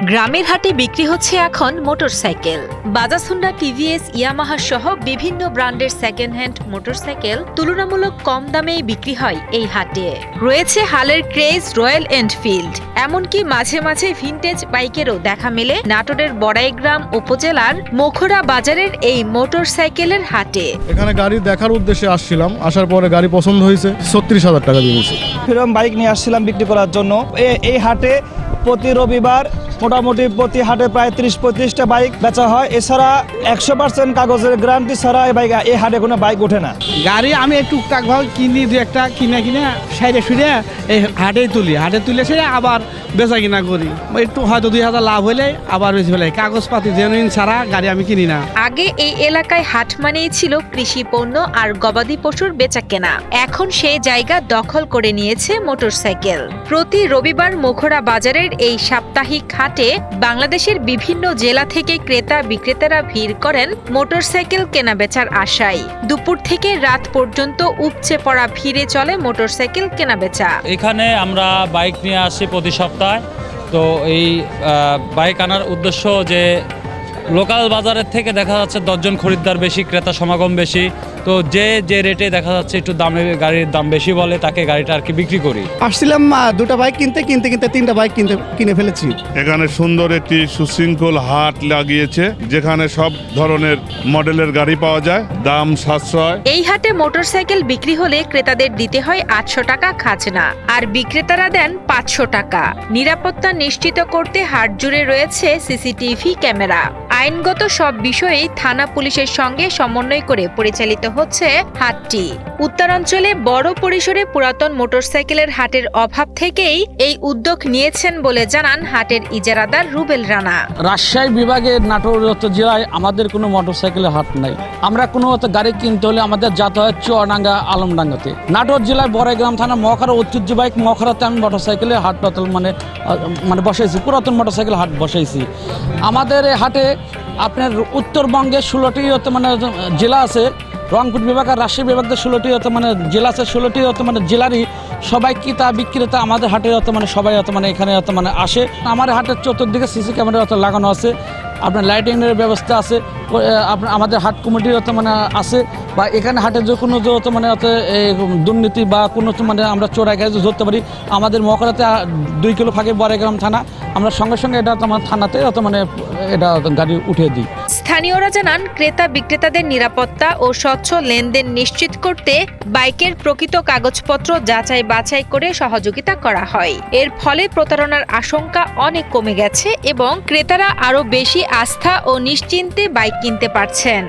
গ্রামের হাটে বিক্রি হচ্ছে এখন motorcycle. Bajaj Honda TVS Yamaha সহ বিভিন্ন ব্র্যান্ডের সেকেন্ড হ্যান্ড মোটরসাইকেল তুলনামূলক কম দামেই বিক্রি হয় এই হাটে। রয়েছে হালের ক্রেজ রয়্যাল এনফিল্ড। এমনকি মাঝে মাঝে ভিনটেজ বাইকেরও দেখা মেলে নাটোরের বড়াইগ্রাম উপজেলার মোখরা বাজারের এই মোটরসাইকেলের হাটে। এখানে গাড়ি দেখার উদ্দেশ্যে আসছিলাম। আসার পরে গাড়ি পছন্দ হয়েছে ছত্রিশ হাজার টাকা দিয়েছি ফিরম বাইক নিয়ে আসছিলাম বিক্রি করার জন্য। এই হাটে প্রতি রবিবার মোটামুটি প্রতি হাটে প্রায় ত্রিশ পঁয়ত্রিশটা বাইক বেচা হয়। এছাড়া একশো পার্সেন্ট কাগজের গ্যারান্টি ছাড়া এই বাইক এই হাটে কোনো বাইক ওঠে না। গাড়ি আমি টুকটাক ভাবে কিনি দু একটা কিনে কিনে সাইডে সুইডে এই হাটেই তুলি। হাটে তুলে সে আবার বেচা কিনা করি। একটু হয়তো দুই হাজার লাভ হলে আবার বেশি ফেলে কাগজপাতি জেনুইন ছাড়া গাড়ি আমি কিনি না। আগে এই এলাকায় হাট মানেই ছিল কৃষি পণ্য আর গবাদি পশুর বেচা কেনা। এখন সেই জায়গা দখল করে নিয়েছে মোটরসাইকেল। প্রতি রবিবার মোখরা বাজারের এই সাপ্তাহিক হাটে বাংলাদেশের বিভিন্ন জেলা থেকে ক্রেতা বিক্রেতারা ভিড় করেন মোটরসাইকেল কেনা বেচার আশায়। দুপুর থেকে রাত পর্যন্ত উপচে পড়া ভিড়ে চলে মোটরসাইকেল কেনা বেচা এখানে আমরা বাইক নিয়ে আসি প্রতি সপ্তাহে। তো এই বাইক আনার উদ্দেশ্য যে, লোকাল বাজারের থেকে দেখা যাচ্ছে দশজন খরিদ্দার বেশি, ক্রেতা সমাগম বেশি। তো যে যে রেটে দেখা যাচ্ছে একটু দামে গাড়ির দাম বেশি বলে তাকে গাড়িটা আর কি বিক্রি করি। আসছিলাম দুটো বাইক কিনতে কিনতে কিনতে তিনটা বাইক কিনতে কিনে ফেলেছি। এখানে সুন্দর একটি সুশৃঙ্খল হাট লাগিয়েছে যেখানে সব ধরনের মডেলের গাড়ি পাওয়া যায় দাম সাশ্রয়। এই হাটে মোটরসাইকেল বিক্রি হলে ক্রেতাদের দিতে হয় আটশো টাকা খাজনা আর বিক্রেতারা দেন পাঁচশো টাকা। নিরাপত্তা নিশ্চিত করতে হাট জুড়ে রয়েছে সিসিটিভি ক্যামেরা। আইনগত সব বিষয়েই থানা পুলিশের সঙ্গে সমন্বয় করে পরিচালিত হচ্ছে হাটটি। উত্তরাঞ্চলে বড় পরিসরে পুরাতন মোটরসাইকেলের হাটের অভাব থেকেই এই উদ্যোগ নিয়েছেন বলে জানান হাটের ইজারাদার রুবেল রানা। রাজশাহী বিভাগের নাটোর জেলায় আমাদের কোনো মোটরসাইকেলের হাট নাই। আমরা কোনো গাড়ি কিনতে হলে আমাদের যেতে হয় চুয়াডাঙ্গা, আলমডাঙ্গাতে। নাটোর জেলায় বড়াইগ্রাম থানা মহাখারা ঐতিহ্যবাহী মহাখারাতে আমি মোটরসাইকেলের হাট মানে মানে বসাইছি, পুরাতন মোটরসাইকেল হাট বসাইছি। আমাদের হাটে আপনার উত্তরবঙ্গে ষোলোটি মানে জেলা আছে রংপুর বিভাগ আর রাজশাহী বিভাগের ষোলোটি হতো মানে জেলা আছে, ষোলোটি হতো মানে জেলারই সবাই ক্রেতা বিক্রেতা? আমাদের হাটে হতো মানে সবাই হতো মানে এখানে হতো মানে আসে। আমার হাটের চতুর্দিকে সিসি ক্যামেরা হতো লাগানো আছে। আপনার লাইটিংয়ের ব্যবস্থা আছে আপনার আমাদের হাট কমিটি হতে মানে আছে, বা এখানে হাটে যে কোনো যে হতে মানে অত দুর্নীতি বা কোনো মানে আমরা চোরাই গাড়ি ধরতে পারি, আমাদের মকরাতে দুই কিলো ফাঁকে বড়াইগ্রাম থানা, আমরা সঙ্গে সঙ্গে এটা তোমার থানাতে অত মানে এটা গাড়ি উঠিয়ে দিই। স্থানীয়রা জানান, ক্রেতা বিক্রেতাদের নিরাপত্তা ও স্বচ্ছ লেনদেন নিশ্চিত করতে বাইকের প্রকৃত কাগজপত্র যাচাই বাছাই করে সহযোগিতা করা হয়। এর ফলে প্রতারণার আশঙ্কা অনেক কমে গেছে এবং ক্রেতারা আরও বেশি আস্থা ও নিশ্চিন্তে বাইক কিনতে পারছেন।